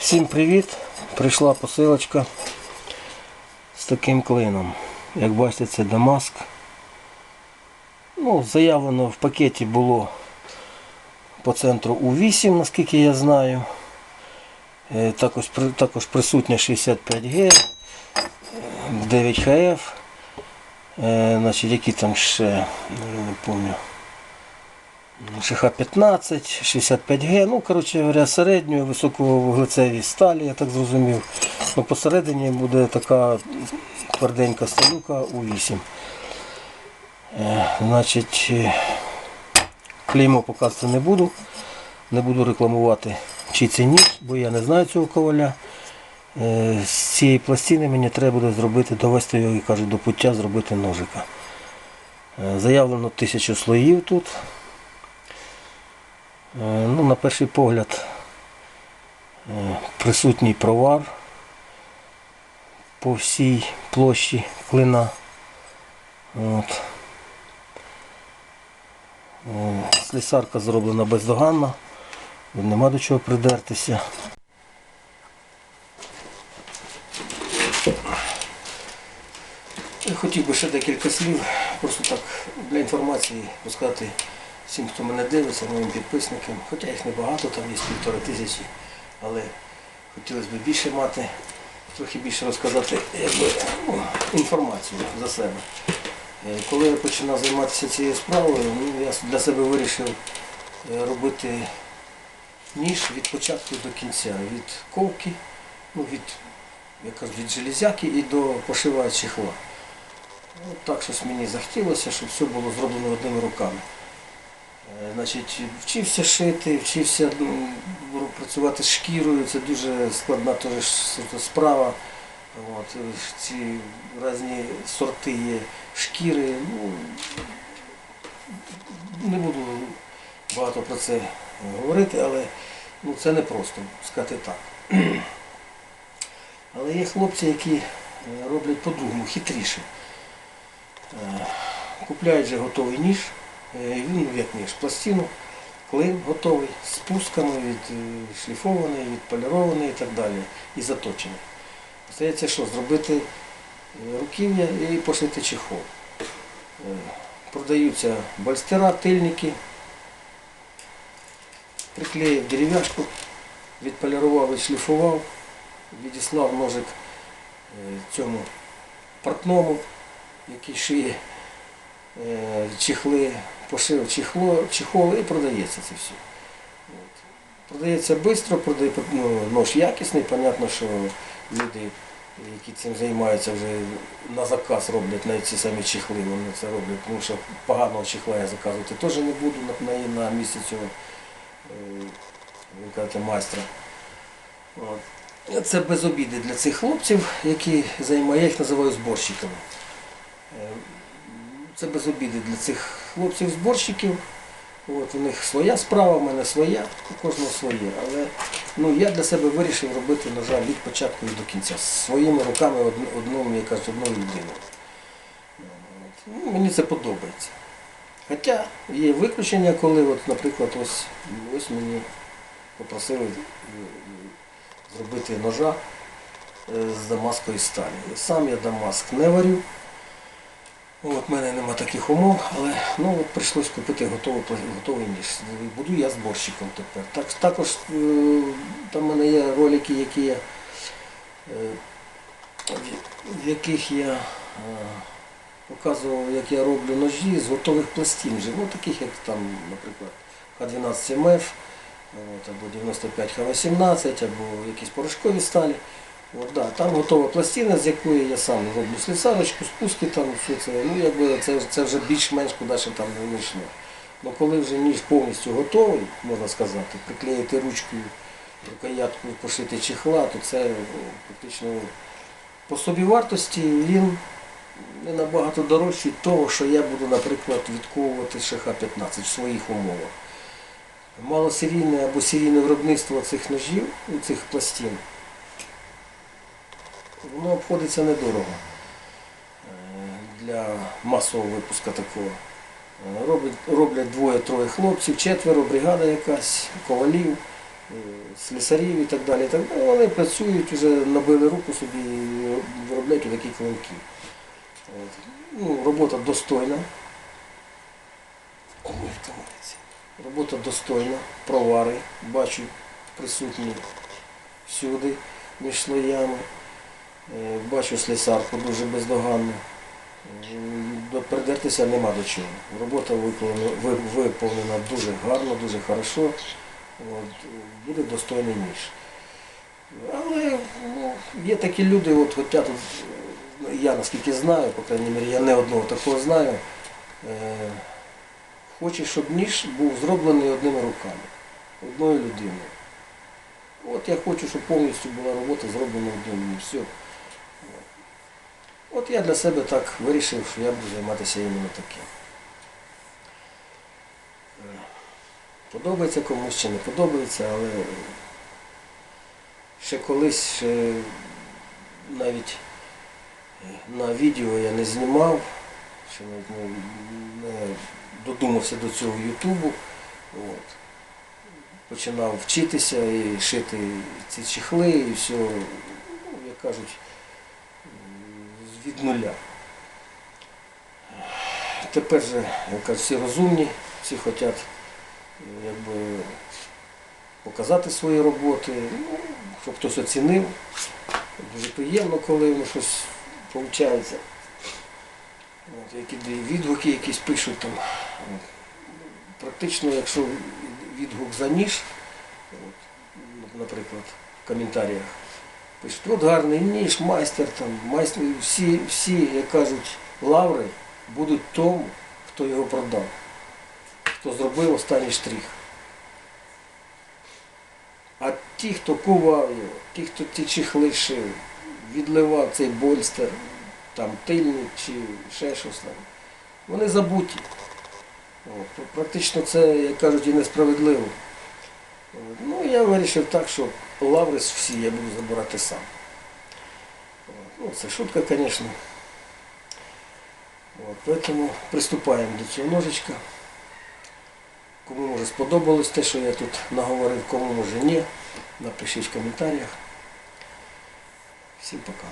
Всім привіт! Прийшла посилочка з таким клином. Як бачите, це Дамаск. Ну, заявлено в пакеті було по центру У8, наскільки я знаю. Е, Також, також присутня 65Г, 9ХФ. Е, Значить, які там ще, я не пам'ятаю. ШХ-15, 65Г, ну, коротше говоря, середньої високовуглецевій сталі, я так зрозумів. Ну, посередині буде така тверденька сталюка У8. Е, значить, е, клеймо показувати не буду. Не буду рекламувати чи це ніж, бо я не знаю цього коваля. Е, з цієї пластини мені треба буде зробити, довести його, і кажуть, до пуття зробити ножика. Заявлено тисячу слоїв тут. Е, Ну, на перший погляд е, присутній провар по всій площі клина. От. Е, Слісарка зроблена бездоганно, нема до чого придертися. Хотів би ще декілька слів, просто так для інформації розказати всім, хто мене дивиться, моїм підписникам. Хоча їх небагато, там є півтори тисячі, але хотілося б більше мати, трохи більше розказати якби, ну, інформацію за себе. Е, Коли я починав займатися цією справою, ну, я для себе вирішив е, робити ніж від початку до кінця, від ковки, ну, від, як кажуть, від железяки і до пошива чехла. Ну, так щось мені захотілося, щоб все було зроблено одними руками. Значить, вчився шити, вчився ну, працювати з шкірою, це дуже складна теж справа. От, ці різні сорти є шкіри. Ну, не буду багато про це говорити, але ну, це не просто сказати так. Але є хлопці, які е, роблять по-другому, хитріше. Е, Купляють вже готовий ніж, він ну, як пластину, клин готовий, з пусками, е, шліфований, відполірований і так далі, і заточений. Остається що? Зробити е, руків'я і пошити чехол. Е, Продаються бальстера, тильники, приклеїв дерев'яшку, відполірував, відшліфував, відіслав ножик е, цьому портному, який шиє е, чехли, пошив чехло, чехол і продається це все. От. Продається швидко, продає, ну, нож якісний, понятно, що люди, які цим займаються, вже на заказ роблять навіть ці самі чехли, вони це роблять, тому що поганого чехла я заказувати теж не буду на, на, на місці цього е, кажете, майстра. От. Це без обіди для цих хлопців, які займаються, я їх називаю зборщиками. Це без обіди для цих хлопців-зборщиків. От, у них своя справа, у мене своя, у кожного своє. Але ну, я для себе вирішив робити, на жаль, від початку і до кінця. Своїми руками одн- одному, я кажу, одною людиною. Ну, мені це подобається. Хоча є виключення, коли, от, наприклад, ось, ось мені попросили е, зробити ножа е, з дамаської сталі. Сам я дамаск не варю. От, в мене нема таких умов, але ну, от купити готовий, готовий ніж. Буду я зборщиком тепер. Так, також е, там в мене є ролики, які я, е, в- яких я е, показував, як я роблю ножі з готових пластин, ну, таких як там, наприклад, Х12 МФ, або 95 Х18, або якісь порошкові сталі. От, да, там готова пластина, з якої я сам роблю слісарочку, спуски там, все це, ну якби це, це вже більш-менш куди ще там не вийшло. Ну коли вже ніж повністю готовий, можна сказати, приклеїти ручкою, рукоятку, пошити чехла, то це ну, практично по собівартості він не набагато дорожчий того, що я буду, наприклад, відковувати ШХ-15 в своїх умовах. Малосерійне або серійне виробництво цих ножів, цих пластин, воно обходиться недорого е, для масового випуску такого. Е, Роблять, роблять двоє-троє хлопців, четверо, бригада якась, ковалів. слісарів і так далі. Так далі. Вони працюють, вже набили руку собі і виробляють такі клинки. Ну, робота достойна. Робота достойна, провари, бачу, присутні всюди між слоями. Е, Бачу слесарку дуже бездоганну. М, Придертися нема до чого. Робота виконана, виповнена дуже гарно, дуже хорошо. От, буде достойний ніж. Але ну, є такі люди, от хоча тут, е, я наскільки знаю, по крайній мірі, я не одного такого знаю, е, хоче, щоб ніж був зроблений одними руками, одною людиною. От я хочу, щоб повністю була робота зроблена одним все. От я для себе так вирішив, що я буду займатися іменно таким. Е, Подобається комусь чи не подобається, але ще колись навіть е, на відео я не знімав, ще не додумався до цього Ютубу. От. Починав вчитися і шити ці чехли і все, ну, як кажуть, від нуля. Тепер же, як всі розумні, всі хочуть якби, показати свої роботи, ну, щоб хтось оцінив. Дуже приємно, коли воно щось виходить. От, які відгуки якісь пишуть там. Практично, якщо відгук за ніж, от, наприклад, в коментарях пишуть, от гарний ніж, майстер там, майстер, всі, всі, як кажуть, лаври будуть тому, хто його продав, хто зробив останній штрих. А ті, хто кував його, ті, хто ті чехли шив, відливав цей больстер, там тильник чи ще щось там, вони забуті. От, практично це, як кажуть, і несправедливо. Ну, я вирішив так, що лаври всі я буду забирати сам. Ну, це шутка, звісно. Поэтому приступаємо до цього ножичка. Кому може сподобалось те, що я тут наговорив, кому може ні, напишіть в коментарях. Всім пока.